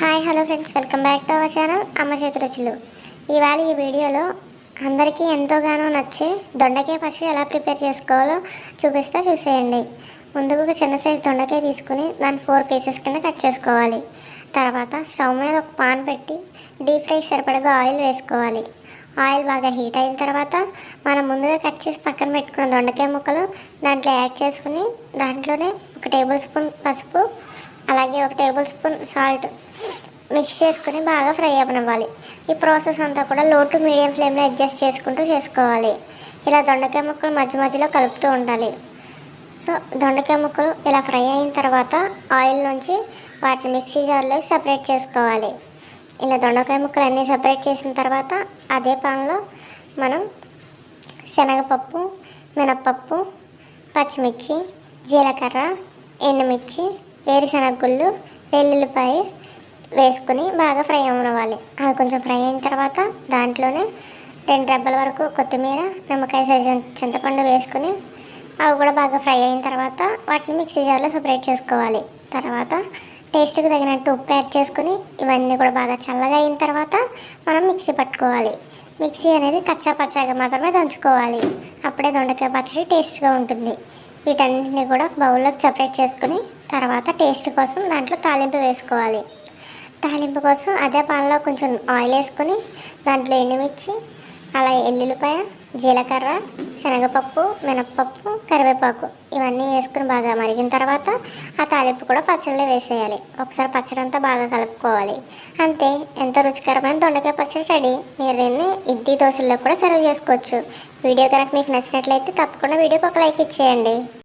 Hi hello friends. Welcome back to our channel. అమ్మ చేతి రుచులు. ఇవాళ ఈ వీడియోలో అందరికీ ఎంతోగానో నచ్చే దొండకాయ పచ్చడి ఎలా ప్రిపేర్ చేసుకోవాలో చూపిస్తా చూసేయండి. ముందుకు ఒక చిన్న సైజు దొండకాయ తీసుకుని దాన్ని ఫోర్ పీసెస్ కింద కట్ చేసుకోవాలి. తర్వాత స్టవ్ మీద ఒక పాన్ పెట్టి డీప్ ఫ్రై సరిపడగా ఆయిల్ వేసుకోవాలి. ఆయిల్ బాగా హీట్ అయిన తర్వాత మనం ముందుగా కట్ చేసి పక్కన పెట్టుకున్న దొండకాయ ముక్కలు దాంట్లో యాడ్ చేసుకుని దాంట్లోనే ఒక టేబుల్ స్పూన్ పసుపు అలాగే ఒక టేబుల్ స్పూన్ సాల్ట్ మిక్స్ చేసుకుని బాగా ఫ్రై అవ్వనివ్వాలి. ఈ ప్రాసెస్ అంతా కూడా లో టు మీడియం ఫ్లేమ్లో అడ్జస్ట్ చేసుకుంటూ చేసుకోవాలి. ఇలా దొండకాయ ముక్కలు మధ్య మధ్యలో కలుపుతూ ఉండాలి. సో దొండకాయ ముక్కలు ఇలా ఫ్రై అయిన తర్వాత ఆయిల్ నుంచి వాటిని మిక్సీ జార్లోకి సపరేట్ చేసుకోవాలి. ఇలా దొండకాయ ముక్కలు అన్నీ సపరేట్ చేసిన తర్వాత అదే పాన్లో మనం శనగపప్పు మినప్పప్పు పచ్చిమిర్చి జీలకర్ర ఎండుమిర్చి వేరుశనగ గుళ్ళు వెల్లుల్లిపాయ వేసుకుని బాగా ఫ్రై అవ్వనివ్వాలి. అవి కొంచెం ఫ్రై అయిన తర్వాత దాంట్లోనే రెండు రెబ్బల వరకు కొత్తిమీర నిమ్మకాయ సైజు చింతపండు వేసుకుని అవి కూడా బాగా ఫ్రై అయిన తర్వాత వాటిని మిక్సీ జార్లో సపరేట్ చేసుకోవాలి. తర్వాత టేస్ట్కి తగినట్టు ఉప్పు యాడ్ చేసుకుని ఇవన్నీ కూడా బాగా చల్లగా అయిన తర్వాత మనం మిక్సీ పట్టుకోవాలి. మిక్సీ అనేది కచ్చా పచ్చాగా మాత్రమే దంచుకోవాలి. అప్పుడే దొండకాయ పచ్చడి టేస్ట్గా ఉంటుంది. వీటన్నిటిని కూడా బౌల్లోకి సపరేట్ చేసుకుని తర్వాత టేస్ట్ కోసం దాంట్లో తాలింపు వేసుకోవాలి. తాలింపు కోసం అదే పాలలో కొంచెం ఆయిల్ వేసుకొని దాంట్లో ఎండుమిర్చి అలా ఎల్లుల్లిపాయ జీలకర్ర శనగపప్పు మినప్పప్పు కరివేపాకు ఇవన్నీ వేసుకుని బాగా మరిగిన తర్వాత ఆ తాలింపు కూడా పచ్చడిలో వేసేయాలి. ఒకసారి పచ్చడి అంతా బాగా కలుపుకోవాలి. అంతే ఎంతో రుచికరమైన దొండకాయ పచ్చడి రెడీ. మీరు దీన్ని ఇడ్లీ దోశల్లో కూడా సర్వ్ చేసుకోవచ్చు. వీడియో కనుక మీకు నచ్చినట్లయితే తప్పకుండా వీడియోకి ఒక లైక్ ఇచ్చేయండి.